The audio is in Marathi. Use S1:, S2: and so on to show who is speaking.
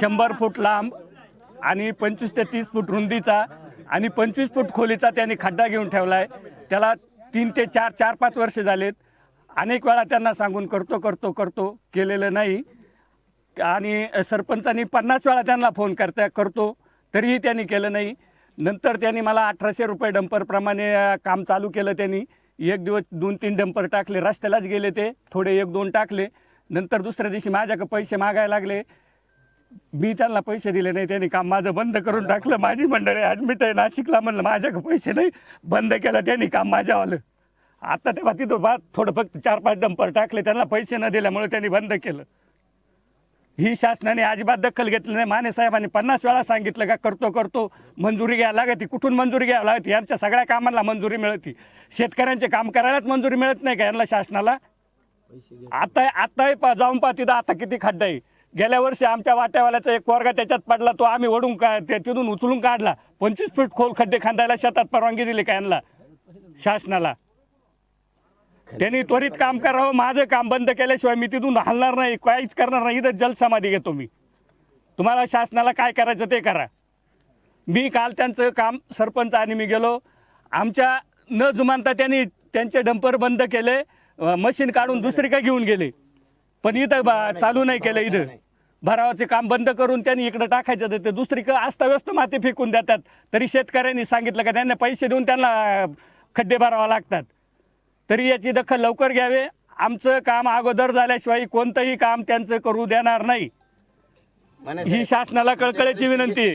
S1: शंभर फूट लांब आणि पंचवीस ते तीस फूट रुंदीचा आणि पंचवीस फूट खोलीचा त्यांनी खड्डा घेऊन ठेवला आहे त्याला तीन ते चार चार पाच वर्ष झालेत. अनेक वेळा त्यांना सांगून करतो करतो करतो केलेलं नाही. आणि सरपंचांनी पन्नास वेळा त्यांना फोन करता करतो तरीही त्यांनी केलं नाही. नंतर त्यांनी मला अठराशे रुपये डंपरप्रमाणे काम चालू केलं त्यांनी. एक दिवस दोन तीन डंपर टाकले. रस्त्यालाच गेले ते. थोडे एक दोन टाकले. नंतर दुसऱ्या दिवशी माझ्याकडे पैसे मागायला लागले. मी त्यांना पैसे दिले नाही त्यांनी काम माझं बंद करून टाकलं. माझी मंडळी ॲडमिट आहे नाशिकला म्हणलं माझ्याकडे पैसे नाही बंद केलं त्यांनी काम माझ्यावालं. आता तेव्हा तिथं बा थोडं फक्त चार पाच डंपर टाकले त्यांना पैसे न दिल्यामुळे त्यांनी बंद केलं. ही शासनाने अजिबात दखल घेतली नाही. माने साहेबांनी पन्नास वेळा सांगितलं का करतो करतो मंजुरी घ्यायला लागती. कुठून मंजुरी घ्यावी लागती? यांच्या सगळ्या कामांना मंजुरी मिळती. शेतकऱ्यांचे काम करायलाच मंजुरी मिळत नाही का यांना शासनाला? आता आता पा जाऊन पहा तिथं आता किती खड्डा आहे. गेल्या वर्षी आमच्या वाट्यावाल्याचा एक पोरगा त्याच्यात पडला तो आम्ही ओढून का ते तिथून उचलून काढला. पंचवीस फूट खोल खड्डे खांदायला शेतात परवानगी दिली का यांना? शासनाला. त्यांनी त्वरित काम करावं माझं काम बंद केल्याशिवाय मी तिथून हलणार नाही काहीच करणार नाही इथं जलसमाधी घेतो मी. तुम्हाला शासनाला काय करायचं ते करा. मी काल त्यांचं काम सरपंच आणि मी गेलो. आमच्या न जुमानता त्यांनी त्यांचे डंपर बंद केले मशीन काढून दुसरी काय घेऊन गेले. पण इथं बा- चालू नाही केलं इथं. भरावाचे काम बंद करून त्यांनी इकडं टाकायचं तर ते दुसरीकडं अस्ताव्यस्त माती फेकून देतात. तरी शेतकऱ्यांनी सांगितलं का त्यांना पैसे देऊन त्यांना खड्डे भरावा लागतात. तरी याची दखल लवकर घ्यावे. आमचं काम अगोदर झाल्याशिवाय कोणतंही काम त्यांचं करू देणार नाही. ही शासनाला कळकळीची विनंती आहे.